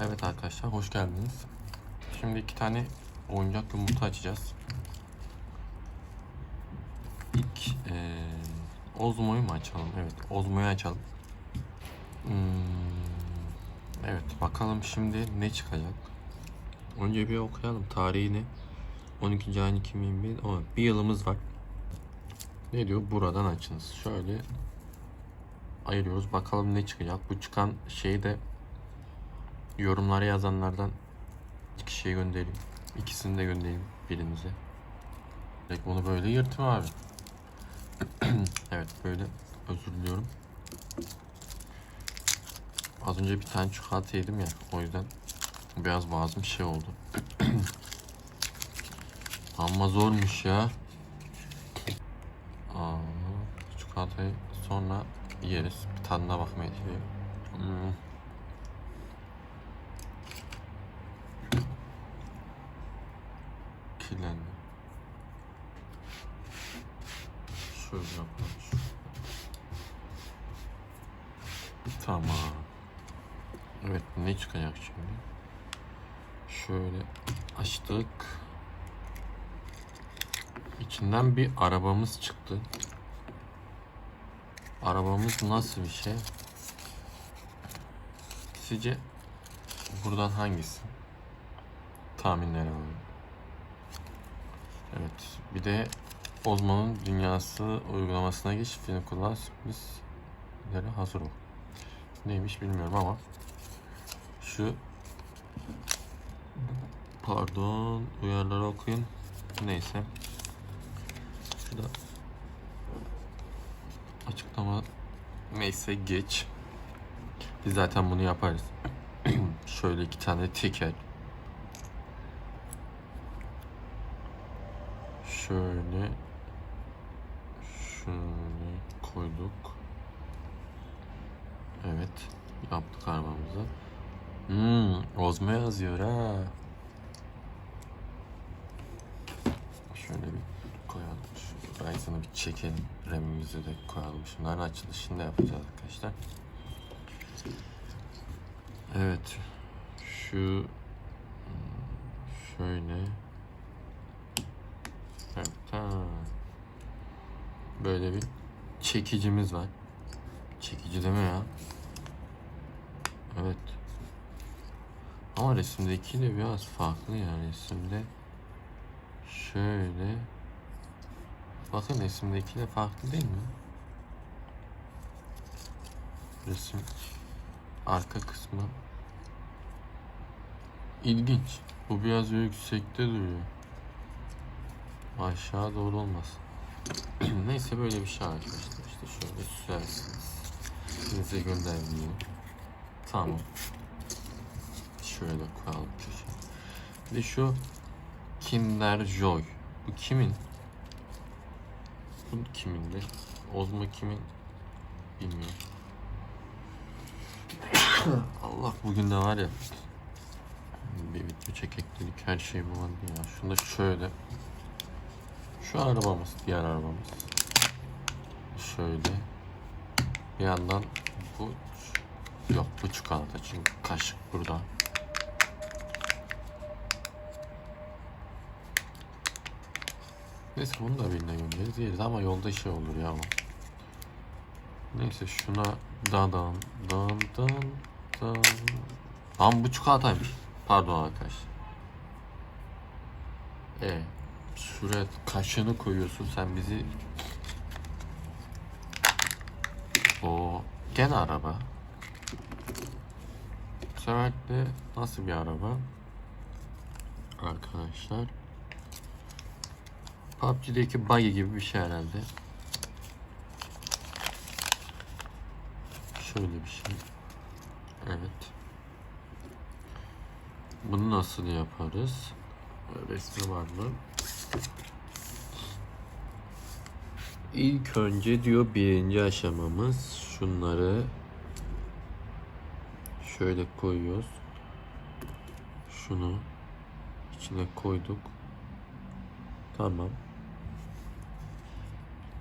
Evet arkadaşlar hoş geldiniz. Şimdi iki tane oyuncak yumurta açacağız. İlk eee Ozmo'yu mu açalım? Evet Ozmo'yu açalım. Hmm, evet bakalım şimdi ne çıkacak. Önce bir okuyalım tarihini. 12. ayın 2021. O, bir yılımız var. Ne diyor? Buradan açınız. Şöyle ayırıyoruz. Bakalım ne çıkacak. Bu çıkan şeyi de yorumlara yazanlardan iki kişiye göndereyim. İkisini de göndereyim birinize. Direkt bunu böyle yırtma abi. evet böyle özür diliyorum. Az önce bir tane çikolata yedim ya o yüzden biraz boğazım şey oldu. Ama zormuş ya. Aa, çikolatayı sonra yeriz. Bir tadına bakmaya çalışıyorum. Hmm. Kirlendi. Şöyle yapalım. Tamam. Evet ne çıkacak şimdi? Şöyle açtık. İçinden bir arabamız çıktı. Arabamız nasıl bir şey? Sizce buradan hangisi? Tahminleri alalım. Evet. Bir de Ozmo'nun dünyası uygulamasına geç. Film kullan sürprizlere hazır ol. Neymiş bilmiyorum ama şu pardon uyarıları okuyun. Neyse. Şurada açıklama neyse geç. Biz zaten bunu yaparız. Şöyle iki tane teker. Şöyle şöyle koyduk. Evet. Yaptık arabamızı. Hmm, Ozma yazıyor ha. Şöyle bir koyalım. Şu Ryzen'ı bir çekelim. RAM'imizi de koyalım. Şunların açılışını da yapacağız arkadaşlar. Evet. Şu hmm, şöyle Tamam. Böyle bir çekicimiz var. Çekici deme ya. Evet. Ama resimdeki de biraz farklı ya resimde. Şöyle. Bakın resimdeki de farklı değil mi? Resim arka kısmı ilginç. Bu biraz yüksekte duruyor. Aşağı doğru olmaz. Neyse böyle bir şey arkadaşlar. İşte şöyle sürersiniz. Size gönderdiğim. Tamam. Şöyle koyalım köşeye. Bir de şu Kinder Joy. Bu kimin? Bu kimin de? Ozma kimin? Bilmiyorum. Allah bugün de var ya bir video çekekledik her şey bu ya. Şunu da şöyle şu arabamız, diğer arabamız. Şöyle. Bir yandan bu yok bu çikolata çünkü kaşık burada. Neyse bunu da birine göndeririz yeriz ama yolda şey olur ya. Neyse şuna dan dan dan dan dan. Lan bu çikolataymış. Pardon arkadaşlar. E süre kaşını koyuyorsun sen bizi. O gene araba. Bu de nasıl bir araba? Arkadaşlar. PUBG'deki buggy gibi bir şey herhalde. Şöyle bir şey. Evet. Bunu nasıl yaparız? Resmi var mı İlk önce diyor birinci aşamamız şunları şöyle koyuyoruz. Şunu içine koyduk. Tamam.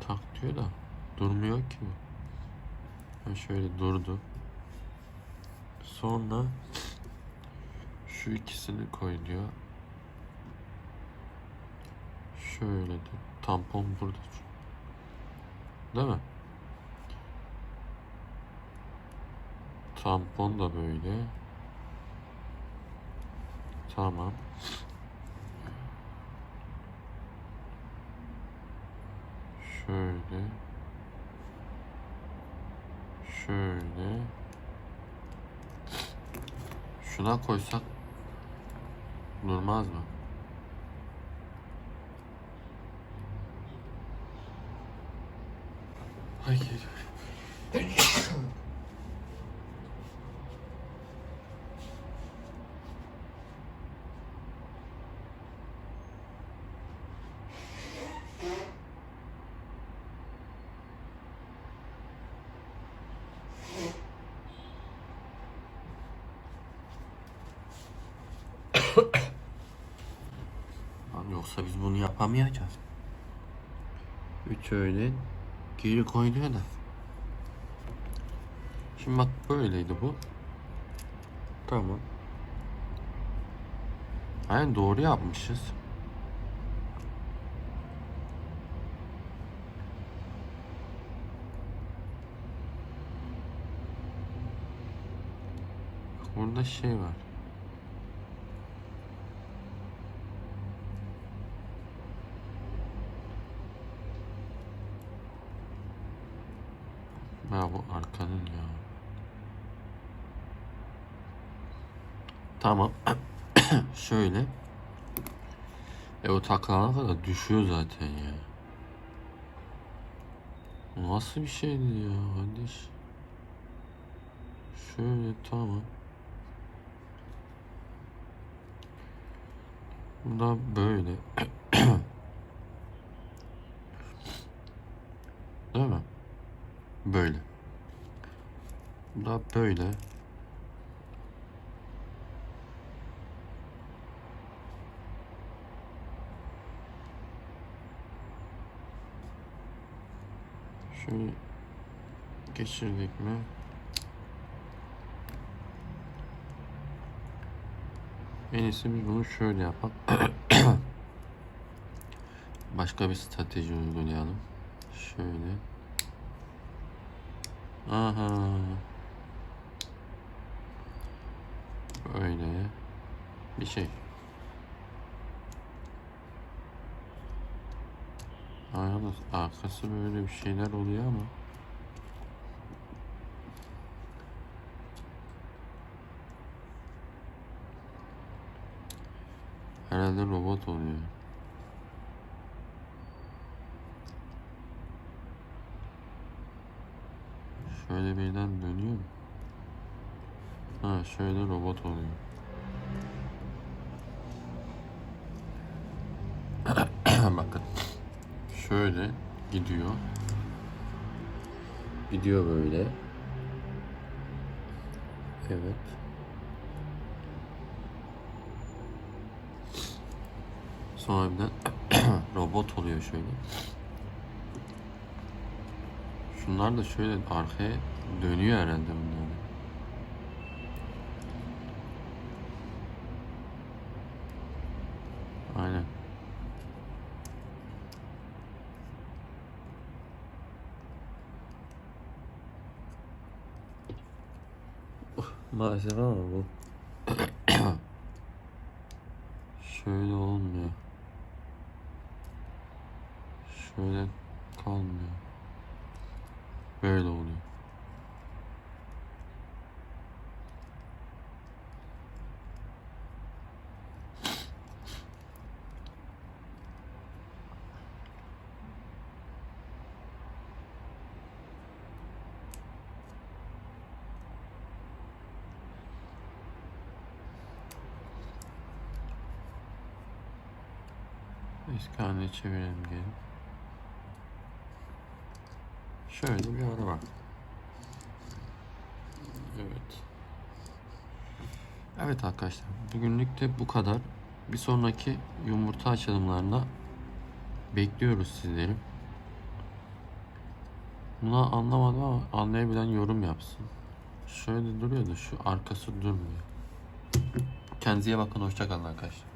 Tak diyor da durmuyor ki bu. Ha şöyle durdu. Sonra Şu ikisini koy diyor. Şöyle de tampon burada. Değil mi? Tampon da böyle. Tamam. Şöyle. Şöyle. Şuna koysak durmaz mı? Hayır. Lan yoksa biz bunu yapamayacağız. Üç öğlen geri koyuyor da. Şimdi bak böyleydi bu. Tamam. Aynen doğru yapmışız. Burada şey var. Ha bu arkanın ya. Tamam. Şöyle. E o takılana kadar düşüyor zaten ya. Nasıl bir şeydi ya kardeş? Şöyle tamam. Bu da böyle. Değil mi? Böyle. Bu da böyle. Şöyle geçirdik mi? En iyisi biz bunu şöyle yapalım. Başka bir strateji uygulayalım. Şöyle. Aha. Böyle bir şey. Yalnız arkası böyle bir şeyler oluyor ama. Herhalde robot oluyor. Şöyle birden dönüyor? Ha şöyle robot oluyor. Bakın. Şöyle gidiyor. Gidiyor böyle. Evet. Sonra bir de robot oluyor şöyle. Şunlar da şöyle arkaya dönüyor herhalde bunlar. da. Aynen. Maalesef ama bu şöyle olmuyor. Şöyle kalmıyor. Böyle oluyor. Eski haline çevirelim diyelim. Şöyle bir araba. Evet. Evet arkadaşlar. Bugünlük de bu kadar. Bir sonraki yumurta açılımlarına bekliyoruz sizleri. Bunu anlamadım ama anlayabilen yorum yapsın. Şöyle duruyor da şu arkası durmuyor. Kendinize bakın. Hoşçakalın arkadaşlar.